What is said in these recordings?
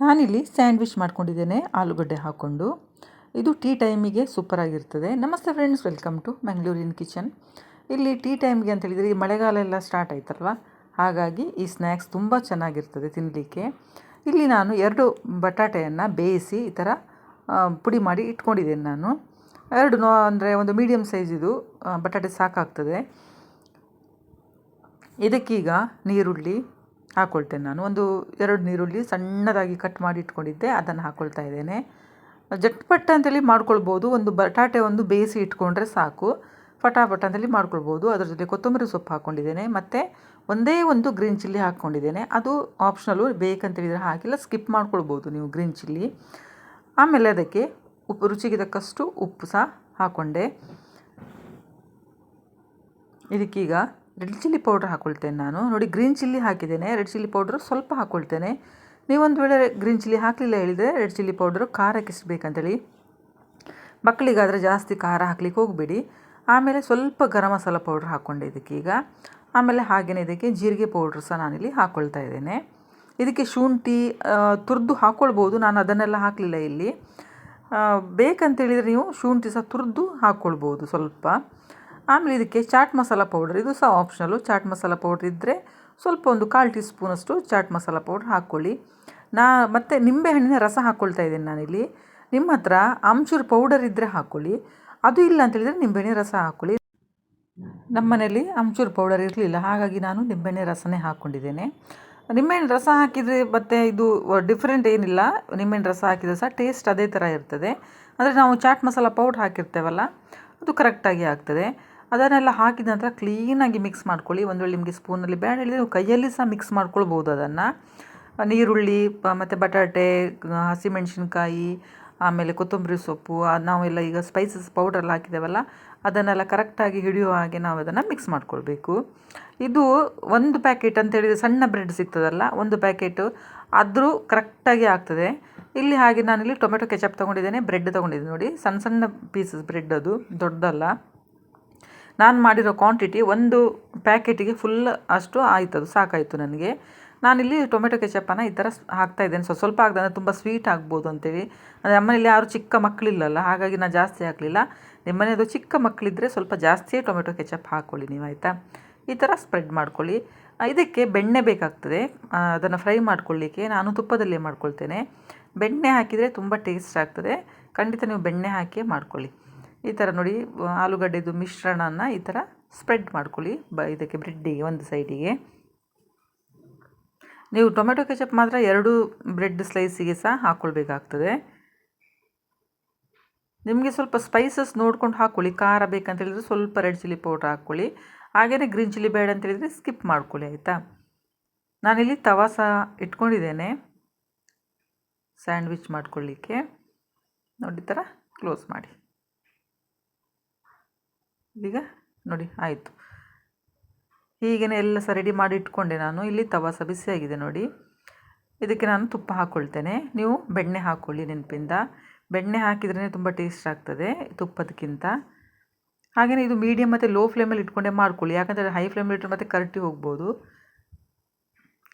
ನಾನಿಲ್ಲಿ ಸ್ಯಾಂಡ್ವಿಚ್ ಮಾಡ್ಕೊಂಡಿದ್ದೇನೆ, ಆಲೂಗಡ್ಡೆ ಹಾಕ್ಕೊಂಡು. ಇದು ಟೀ ಟೈಮಿಗೆ ಸೂಪರಾಗಿರ್ತದೆ. ನಮಸ್ತೆ ಫ್ರೆಂಡ್ಸ್, ವೆಲ್ಕಮ್ ಟು ಮ್ಯಾಂಗ್ಳೂರಿನ ಕಿಚನ್. ಇಲ್ಲಿ ಟೀ ಟೈಮ್ಗೆ ಅಂತ ಹೇಳಿದರೆ, ಈ ಮಳೆಗಾಲ ಎಲ್ಲ ಸ್ಟಾರ್ಟ್ ಆಯ್ತಲ್ವ? ಹಾಗಾಗಿ ಈ ಸ್ನ್ಯಾಕ್ಸ್ ತುಂಬ ಚೆನ್ನಾಗಿರ್ತದೆ ತಿನ್ನಲಿಕ್ಕೆ ಇಲ್ಲಿ ನಾನು ಎರಡು ಬಟಾಟೆಯನ್ನು ಬೇಯಿಸಿ ಈ ಥರ ಪುಡಿ ಮಾಡಿ ಇಟ್ಕೊಂಡಿದ್ದೇನೆ ನಾನು. ಎರಡು ನೋ, ಅಂದರೆ ಒಂದು ಮೀಡಿಯಮ್ ಸೈಜಿದು ಬಟಾಟೆ ಸಾಕಾಗ್ತದೆ. ಇದಕ್ಕೀಗ ನೀರುಳ್ಳಿ ಹಾಕ್ಕೊಳ್ತೇನೆ ನಾನು. ಒಂದು ಎರಡು ನೀರುಳ್ಳಿ ಸಣ್ಣದಾಗಿ ಕಟ್ ಮಾಡಿ ಇಟ್ಕೊಂಡಿದ್ದೆ, ಅದನ್ನು ಹಾಕ್ಕೊಳ್ತಾ ಇದ್ದೇನೆ. ಜಟ್ಪಟ್ಟ ಅಂತೇಳಿ ಮಾಡ್ಕೊಳ್ಬೋದು. ಒಂದು ಬಟಾಟೆ ಒಂದು ಬೇಯಿಸಿ ಇಟ್ಕೊಂಡ್ರೆ ಸಾಕು. ಫಟಾಫಟ್ ಅಂತೇಳಿ ಮಾಡ್ಕೊಳ್ಬೋದು. ಅದರ ಜೊತೆ ಕೊತ್ತಂಬರಿ ಸೊಪ್ಪು ಹಾಕ್ಕೊಂಡಿದ್ದೇನೆ ಮತ್ತು ಒಂದೇ ಒಂದು ಗ್ರೀನ್ ಚಿಲ್ಲಿ ಹಾಕ್ಕೊಂಡಿದ್ದೇನೆ ಅದು ಆಪ್ಷನಲ್ಲು ಬೇಕಂತೇಳಿದರೆ ಹಾಕಿಲ್ಲ ಸ್ಕಿಪ್ ಮಾಡ್ಕೊಳ್ಬೋದು ನೀವು ಗ್ರೀನ್ ಚಿಲ್ಲಿ. ಆಮೇಲೆ ಅದಕ್ಕೆ ಉಪ್ಪು ರುಚಿಗೆ ತಕ್ಕಷ್ಟು ಉಪ್ಪು ಸಹ ಹಾಕ್ಕೊಂಡೆ ಇದಕ್ಕೀಗ ರೆಡ್ ಚಿಲ್ಲಿ ಪೌಡ್ರ್ ಹಾಕ್ಕೊಳ್ತೇನೆ ನಾನು. ನೋಡಿ, ಗ್ರೀನ್ ಚಿಲ್ಲಿ ಹಾಕಿದ್ದೇನೆ. ರೆಡ್ ಚಿಲ್ಲಿ ಪೌಡ್ರ್ ಸ್ವಲ್ಪ ಹಾಕ್ಕೊಳ್ತೇನೆ ನೀವೊಂದು ವೇಳೆ ಗ್ರೀನ್ ಚಿಲ್ಲಿ ಹಾಕಲಿಲ್ಲ ಹೇಳಿದರೆ ರೆಡ್ ಚಿಲ್ಲಿ ಪೌಡ್ರು ಖಾರಕ್ಕೆ ಎಷ್ಟು ಬೇಕಂತೇಳಿ. ಮಕ್ಕಳಿಗಾದರೆ ಜಾಸ್ತಿ ಖಾರ ಹಾಕ್ಲಿಕ್ಕೆ ಹೋಗಬೇಡಿ. ಆಮೇಲೆ ಸ್ವಲ್ಪ ಗರಂ ಮಸಾಲ ಪೌಡ್ರ್ ಹಾಕ್ಕೊಂಡೆ ಈಗ. ಆಮೇಲೆ ಹಾಗೆಯೇ ಇದಕ್ಕೆ ಜೀರಿಗೆ ಪೌಡ್ರ್ ಸಹ ನಾನಿಲ್ಲಿ ಹಾಕ್ಕೊಳ್ತಾ ಇದ್ದೇನೆ. ಇದಕ್ಕೆ ಶುಂಠಿ ತುರಿದು ಹಾಕ್ಕೊಳ್ಬೋದು ನಾನು ಅದನ್ನೆಲ್ಲ ಹಾಕಲಿಲ್ಲ ಇಲ್ಲಿ. ಬೇಕಂತೇಳಿದರೆ ನೀವು ಶುಂಠಿ ಸಹ ತುರಿದು ಹಾಕ್ಕೊಳ್ಬೋದು ಸ್ವಲ್ಪ. ಆಮೇಲೆ ಇದಕ್ಕೆ ಚಾಟ್ ಮಸಾಲ ಪೌಡರ್ ಇದು ಸಹ ಆಪ್ಷನಲ್ಲು ಚಾಟ್ ಮಸಾಲ ಪೌಡ್ರ್ ಇದ್ದರೆ ಸ್ವಲ್ಪ ಒಂದು ಕಾಲು ಟೀ ಸ್ಪೂನಷ್ಟು ಚಾಟ್ ಮಸಾಲ ಪೌಡ್ರ್ ಹಾಕ್ಕೊಳ್ಳಿ. ನಾ ಮತ್ತು ನಿಂಬೆಹಣ್ಣಿನ ರಸ ಹಾಕ್ಕೊಳ್ತಾ ಇದ್ದೀನಿ ನಾನಿಲ್ಲಿ. ನಿಮ್ಮ ಹತ್ರ ಆಮ್ಚೂರ್ ಪೌಡರ್ ಇದ್ದರೆ ಹಾಕ್ಕೊಳ್ಳಿ. ಅದು ಇಲ್ಲ ಅಂತೇಳಿದರೆ ನಿಂಬೆಹಣ್ಣಿನ ರಸ ಹಾಕ್ಕೊಳ್ಳಿ. ನಮ್ಮ ಮನೆಯಲ್ಲಿ ಅಂಚೂರು ಪೌಡರ್ ಇರಲಿಲ್ಲ, ಹಾಗಾಗಿ ನಾನು ನಿಂಬೆಹಣ್ಣಿನ ರಸನೇ ಹಾಕ್ಕೊಂಡಿದ್ದೇನೆ. ನಿಂಬೆಹಣ್ಣು ರಸ ಹಾಕಿದರೆ ಮತ್ತು ಇದು ಡಿಫ್ರೆಂಟ್ ಏನಿಲ್ಲ. ನಿಂಬೆಹಣ್ಣು ರಸ ಹಾಕಿದರೆ ಸಹ ಟೇಸ್ಟ್ ಅದೇ ಥರ ಇರ್ತದೆ. ಅಂದರೆ ನಾವು ಚಾಟ್ ಮಸಾಲ ಪೌಡ್ರ್ ಹಾಕಿರ್ತೇವಲ್ಲ, ಅದು ಕರೆಕ್ಟಾಗಿ ಆಗ್ತದೆ. ಅದನ್ನೆಲ್ಲ ಹಾಕಿದ ನಂತರ ಕ್ಲೀನಾಗಿ ಮಿಕ್ಸ್ ಮಾಡ್ಕೊಳ್ಳಿ. ಒಂದು ವೇಳೆ ನಿಮಗೆ ಸ್ಪೂನಲ್ಲಿ ಬೇಡ ಹೇಳಿದರೆ ಕೈಯಲ್ಲಿ ಸಹ ಮಿಕ್ಸ್ ಮಾಡ್ಕೊಳ್ಬೋದು ಅದನ್ನು. ನೀರುಳ್ಳಿ ಮತ್ತು ಬಟಾಟೆ ಹಸಿಮೆಣಸಿನ್ಕಾಯಿ, ಆಮೇಲೆ ಕೊತ್ತಂಬರಿ ಸೊಪ್ಪು ನಾವೆಲ್ಲ ಈಗ ಸ್ಪೈಸಸ್ ಪೌಡ್ರೆಲ್ಲ ಹಾಕಿದ್ದೇವಲ್ಲ, ಅದನ್ನೆಲ್ಲ ಕರೆಕ್ಟಾಗಿ ಹಿಡಿಯೋ ಹಾಗೆ ನಾವು ಅದನ್ನು ಮಿಕ್ಸ್ ಮಾಡ್ಕೊಳ್ಬೇಕು. ಇದು ಒಂದು ಪ್ಯಾಕೆಟ್ ಅಂತ ಹೇಳಿದರೆ ಸಣ್ಣ ಬ್ರೆಡ್ ಸಿಗ್ತದಲ್ಲ, ಒಂದು ಪ್ಯಾಕೆಟು ಆದರೂ ಕರೆಕ್ಟಾಗಿ ಆಗ್ತದೆ. ಇಲ್ಲಿ ಹಾಗೆ ನಾನಿಲ್ಲಿ ಟೊಮೆಟೊ ಕೆಚಪ್ ತೊಗೊಂಡಿದ್ದೇನೆ ಬ್ರೆಡ್ ತೊಗೊಂಡಿದ್ದೀನಿ ನೋಡಿ. ಸಣ್ಣ ಸಣ್ಣ ಪೀಸಸ್ ಬ್ರೆಡ್ ಅದು, ದೊಡ್ಡದಲ್ಲ. ನಾನು ಮಾಡಿರೋ ಕ್ವಾಂಟಿಟಿ ಒಂದು ಪ್ಯಾಕೆಟಿಗೆ ಫುಲ್ ಅಷ್ಟು ಆಯಿತು, ಅದು ಸಾಕಾಯಿತು ನನಗೆ. ನಾನಿಲ್ಲಿ ಟೊಮೆಟೊ ಕೆಚಪ್ಪನ್ನು ಈ ಥರ ಹಾಕ್ತಾ ಇದ್ದೇನೆ. ಸ್ವಲ್ಪ ಸ್ವಲ್ಪ ಹಾಕ್ದೆ ಅಂದರೆ ತುಂಬ ಸ್ವೀಟ್ ಆಗ್ಬೋದು ಅಂತೇಳಿ. ಅಂದರೆ ನಮ್ಮನೇಲಿ ಯಾರು ಚಿಕ್ಕ ಮಕ್ಕಳಿಲ್ಲಲ್ಲ ಹಾಗಾಗಿ ನಾನು ಜಾಸ್ತಿ ಹಾಕಲಿಲ್ಲ. ನಿಮ್ಮನೇದು ಚಿಕ್ಕ ಮಕ್ಕಳಿದ್ದರೆ ಸ್ವಲ್ಪ ಜಾಸ್ತಿಯೇ ಟೊಮೆಟೊ ಕೆಚಪ್ ಹಾಕ್ಕೊಳ್ಳಿ ನೀವು, ಆಯಿತಾ? ಈ ಥರ ಸ್ಪ್ರೆಡ್ ಮಾಡ್ಕೊಳ್ಳಿ. ಇದಕ್ಕೆ ಬೆಣ್ಣೆ ಬೇಕಾಗ್ತದೆ. ಅದನ್ನು ಫ್ರೈ ಮಾಡ್ಕೊಳ್ಳಿಕ್ಕೆ ನಾನು ತುಪ್ಪದಲ್ಲೇ ಮಾಡ್ಕೊಳ್ತೇನೆ. ಬೆಣ್ಣೆ ಹಾಕಿದರೆ ತುಂಬ ಟೇಸ್ಟ್ ಆಗ್ತದೆ. ಖಂಡಿತ ನೀವು ಬೆಣ್ಣೆ ಹಾಕಿ ಮಾಡ್ಕೊಳ್ಳಿ. ಈ ಥರ ನೋಡಿ, ಆಲೂಗಡ್ಡೆದು ಮಿಶ್ರಣನ ಈ ಥರ ಸ್ಪ್ರೆಡ್ ಮಾಡ್ಕೊಳ್ಳಿ. ಬ, ಇದಕ್ಕೆ ಬ್ರೆಡ್ಡಿಗೆ ಒಂದು ಸೈಡಿಗೆ ನೀವು ಟೊಮೆಟೊ ಕೆಚಪ್ ಮಾತ್ರ ಎರಡು ಬ್ರೆಡ್ ಸ್ಲೈಸಿಗೆ ಸಹ ಹಾಕ್ಕೊಳ್ಬೇಕಾಗ್ತದೆ ನಿಮಗೆ ಸ್ವಲ್ಪ ಸ್ಪೈಸಸ್ ನೋಡ್ಕೊಂಡು ಹಾಕ್ಕೊಳ್ಳಿ ಖಾರ ಬೇಕಂತ ಹೇಳಿದ್ರೆ ಸ್ವಲ್ಪ ರೆಡ್ ಚಿಲ್ಲಿ ಪೌಡ್ರ್ ಹಾಕ್ಕೊಳ್ಳಿ ಹಾಗೆಯೇ ಗ್ರೀನ್ ಚಿಲ್ಲಿ ಬೇಡ ಅಂತ ಹೇಳಿದರೆ ಸ್ಕಿಪ್ ಮಾಡ್ಕೊಳ್ಳಿ, ಆಯಿತಾ? ನಾನಿಲ್ಲಿ ತವಾ ಸಹ ಇಟ್ಕೊಂಡಿದ್ದೇನೆ. ಸ್ಯಾಂಡ್ವಿಚ್ ಮಾಡ್ಕೊಳ್ಳಿಕ್ಕೆ. ನೋಡಿ ಥರ ಕ್ಲೋಸ್ ಮಾಡಿ. ಈಗ ನೋಡಿ, ಆಯಿತು. ಹೀಗೇ ಎಲ್ಲ ಸಹ ರೆಡಿ ಮಾಡಿ ಇಟ್ಕೊಂಡೆ ನಾನು. ಇಲ್ಲಿ ತವಾ ಸಹ ಬಿಸಿಯಾಗಿದೆ ನೋಡಿ. ಇದಕ್ಕೆ ನಾನು ತುಪ್ಪ ಹಾಕ್ಕೊಳ್ತೇನೆ ನೀವು ಬೆಣ್ಣೆ ಹಾಕ್ಕೊಳ್ಳಿ ನೆನಪಿಂದ. ಬೆಣ್ಣೆ ಹಾಕಿದ್ರೇ ತುಂಬ ಟೇಸ್ಟ್ ಆಗ್ತದೆ ತುಪ್ಪದಕ್ಕಿಂತ. ಹಾಗೆಯೇ ಇದು ಮೀಡಿಯಮ್ ಮತ್ತು ಲೋ ಫ್ಲೇಮಲ್ಲಿ ಇಟ್ಕೊಂಡೆ ಮಾಡ್ಕೊಳ್ಳಿ. ಯಾಕಂದರೆ ಹೈ ಫ್ಲೇಮಲ್ಲಿ ಇಟ್ಟರೆ ಮತ್ತೆ ಕರಟಿ ಹೋಗ್ಬೋದು.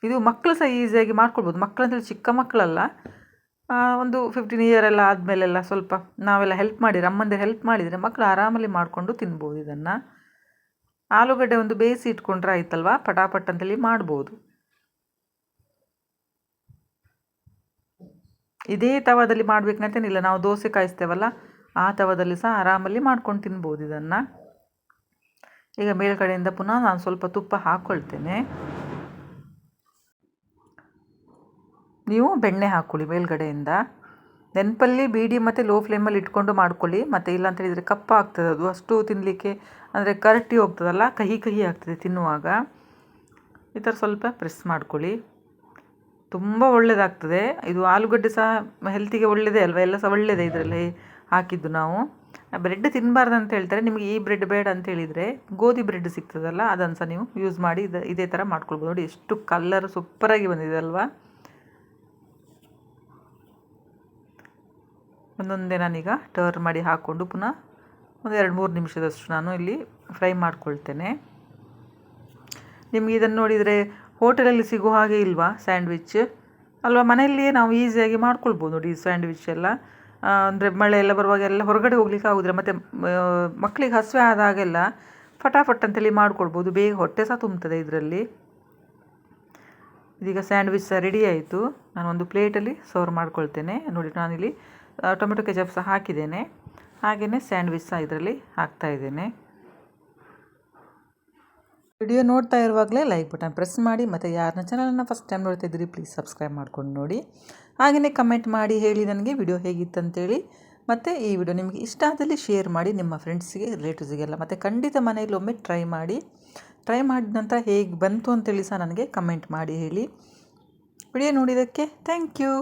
ಇದು ಮಕ್ಕಳು ಸಹ ಈಸಿಯಾಗಿ ಮಾಡ್ಕೊಳ್ಬೋದು. ಮಕ್ಕಳಂತೇಳಿ ಚಿಕ್ಕ ಮಕ್ಕಳಲ್ಲ ಒಂದು ಫಿಫ್ಟೀನ್ ಇಯರ್ ಎಲ್ಲ ಆದಮೇಲೆಲ್ಲ ಸ್ವಲ್ಪ ನಾವೆಲ್ಲ ಹೆಲ್ಪ್ ಮಾಡಿದರೆ ಅಮ್ಮಂದಿರು ಹೆಲ್ಪ್ ಮಾಡಿದರೆ ಮಕ್ಕಳು ಆರಾಮಲ್ಲಿ ಮಾಡಿಕೊಂಡು ತಿನ್ಬೋದು ಇದನ್ನು. ಆಲೂಗಡ್ಡೆ ಒಂದು ಬೇಯಿಸಿ ಇಟ್ಕೊಂಡ್ರೆ ಆಯ್ತಲ್ವಾ? ಪಟಾಪಟ್ ಅಂತೇಳಿ ಮಾಡ್ಬೋದು. ಇದೇ ತವದಲ್ಲಿ ಮಾಡಬೇಕಂತೇನಿಲ್ಲ ನಾವು ದೋಸೆ ಕಾಯಿಸ್ತೇವಲ್ಲ, ಆ ತವದಲ್ಲಿ ಸಹ ಆರಾಮಲ್ಲಿ ಮಾಡ್ಕೊಂಡು ತಿನ್ಬೋದು ಇದನ್ನು. ಈಗ ಮೇಲ್ಗಡೆಯಿಂದ ಪುನಃ ನಾನು ಸ್ವಲ್ಪ ತುಪ್ಪ ಹಾಕ್ಕೊಳ್ತೇನೆ ನೀವು ಬೆಣ್ಣೆ ಹಾಕ್ಕೊಳ್ಳಿ ಮೇಲ್ಗಡೆಯಿಂದ. ನೆನಪಲ್ಲಿ ಬೀಡಿ ಮತ್ತು ಲೋ ಫ್ಲೇಮಲ್ಲಿ ಇಟ್ಕೊಂಡು ಮಾಡ್ಕೊಳ್ಳಿ. ಮತ್ತು ಇಲ್ಲ ಅಂತ ಹೇಳಿದರೆ ಕಪ್ಪ ಆಗ್ತದೆ ಅದು. ಅಷ್ಟು ತಿನ್ನಲಿಕ್ಕೆ ಅಂದರೆ ಕರಟಿ ಹೋಗ್ತದಲ್ಲ, ಕಹಿ ಕಹಿ ಆಗ್ತದೆ ತಿನ್ನುವಾಗ. ಈ ಥರ ಸ್ವಲ್ಪ ಪ್ರೆಸ್ ಮಾಡ್ಕೊಳ್ಳಿ. ತುಂಬ ಒಳ್ಳೆಯದಾಗ್ತದೆ ಇದು ಆಲೂಗಡ್ಡೆ ಸಹ ಹೆಲ್ತಿಗೆ ಒಳ್ಳೆಯದೇ ಅಲ್ವಾ? ಎಲ್ಲ ಸಹ ಒಳ್ಳೆಯದೇ ಇದರಲ್ಲಿ ಹಾಕಿದ್ದು ನಾವು. ಬ್ರೆಡ್ ತಿನ್ನಬಾರ್ದು ಅಂತ ಹೇಳ್ತಾರೆ. ನಿಮಗೆ ಈ ಬ್ರೆಡ್ ಬೇಡ ಅಂತ ಹೇಳಿದರೆ ಗೋಧಿ ಬ್ರೆಡ್ ಸಿಗ್ತದಲ್ಲ, ಅದನ್ನು ಸಹ ನೀವು ಯೂಸ್ ಮಾಡಿ ಇದು ಥರ ಮಾಡ್ಕೊಳ್ಬೋದು. ನೋಡಿ ಎಷ್ಟು ಕಲ್ಲರ್ ಸೂಪರಾಗಿ ಬಂದಿದೆ ಅಲ್ವಾ? ಒಂದೊಂದೇ ನಾನೀಗ ಟರ್ನ್ ಮಾಡಿ ಹಾಕ್ಕೊಂಡು ಪುನಃ ಒಂದು ಎರಡು ಮೂರು ನಿಮಿಷದಷ್ಟು ನಾನು ಇಲ್ಲಿ ಫ್ರೈ ಮಾಡ್ಕೊಳ್ತೇನೆ. ನಿಮಗೆ ಇದನ್ನು ನೋಡಿದರೆ ಹೋಟೆಲಲ್ಲಿ ಸಿಗೋ ಹಾಗೆ ಇಲ್ವಾ ಸ್ಯಾಂಡ್ವಿಚ್ ಅಲ್ವಾ ಮನೆಯಲ್ಲಿಯೇ ನಾವು ಈಸಿಯಾಗಿ ಮಾಡ್ಕೊಳ್ಬೋದು ನೋಡಿ ಸ್ಯಾಂಡ್ವಿಚ್ ಎಲ್ಲ. ಅಂದರೆ ಮಳೆ ಎಲ್ಲ ಬರುವಾಗ ಎಲ್ಲ ಹೊರಗಡೆ ಹೋಗ್ಲಿಕ್ಕೆ ಆಗೋದಿಲ್ಲ, ಮತ್ತು ಮಕ್ಕಳಿಗೆ ಹಸಿವೆ ಆದಾಗೆಲ್ಲ ಫಟಾಫಟ್ ಅಂತೇಳಿ ಮಾಡ್ಕೊಳ್ಬೋದು. ಬೇಗ ಹೊಟ್ಟೆ ಸಹ ತುಂಬ್ತದೆ ಇದರಲ್ಲಿ. ಇದೀಗ ಸ್ಯಾಂಡ್ವಿಚ್ ಸಹ ರೆಡಿ ಆಯಿತು. ನಾನು ಒಂದು ಪ್ಲೇಟಲ್ಲಿ ಸರ್ವ್ ಮಾಡ್ಕೊಳ್ತೇನೆ. ನೋಡಿ ನಾನಿಲ್ಲಿ ಟೊಮೆಟೊ ಕೆಚಪ್ ಸಹ ಹಾಕಿದ್ದೇನೆ. ಹಾಗೆಯೇ ಸ್ಯಾಂಡ್ವಿಚ್ ಸಹ ಇದರಲ್ಲಿ ಹಾಕ್ತಾ ಇದ್ದೇನೆ. ವಿಡಿಯೋ ನೋಡ್ತಾ ಇರುವಾಗಲೇ ಲೈಕ್ ಬಟನ್ ಪ್ರೆಸ್ ಮಾಡಿ ಮತ್ತು ಯಾರನ್ನ ಚಾನಲನ್ನು ಫಸ್ಟ್ ಟೈಮ್ ನೋಡ್ತಾ ಇದ್ದೀರಿ ಪ್ಲೀಸ್ ಸಬ್ಸ್ಕ್ರೈಬ್ ಮಾಡ್ಕೊಂಡು ನೋಡಿ. ಹಾಗೆಯೇ ಕಮೆಂಟ್ ಮಾಡಿ ಹೇಳಿ ನನಗೆ ವಿಡಿಯೋ ಹೇಗಿತ್ತಂತೇಳಿ. ಮತ್ತು ಈ ವಿಡಿಯೋ ನಿಮಗೆ ಇಷ್ಟ ಆದಲ್ಲಿ ಶೇರ್ ಮಾಡಿ, ನಿಮ್ಮ ಫ್ರೆಂಡ್ಸಿಗೆ ರಿಲೇಟಿವ್ಸಿಗೆಲ್ಲ ಮತ್ತು ಖಂಡಿತ ಮನೆಯಲ್ಲಿ ಒಮ್ಮೆ ಟ್ರೈ ಮಾಡಿ. ಟ್ರೈ ಮಾಡಿದ ನಂತರ ಹೇಗೆ ಬಂತು ಅಂತೇಳಿ ಸಹ ನನಗೆ ಕಮೆಂಟ್ ಮಾಡಿ ಹೇಳಿ. ವಿಡಿಯೋ ನೋಡಿದ್ದಕ್ಕೆ ಥ್ಯಾಂಕ್ ಯು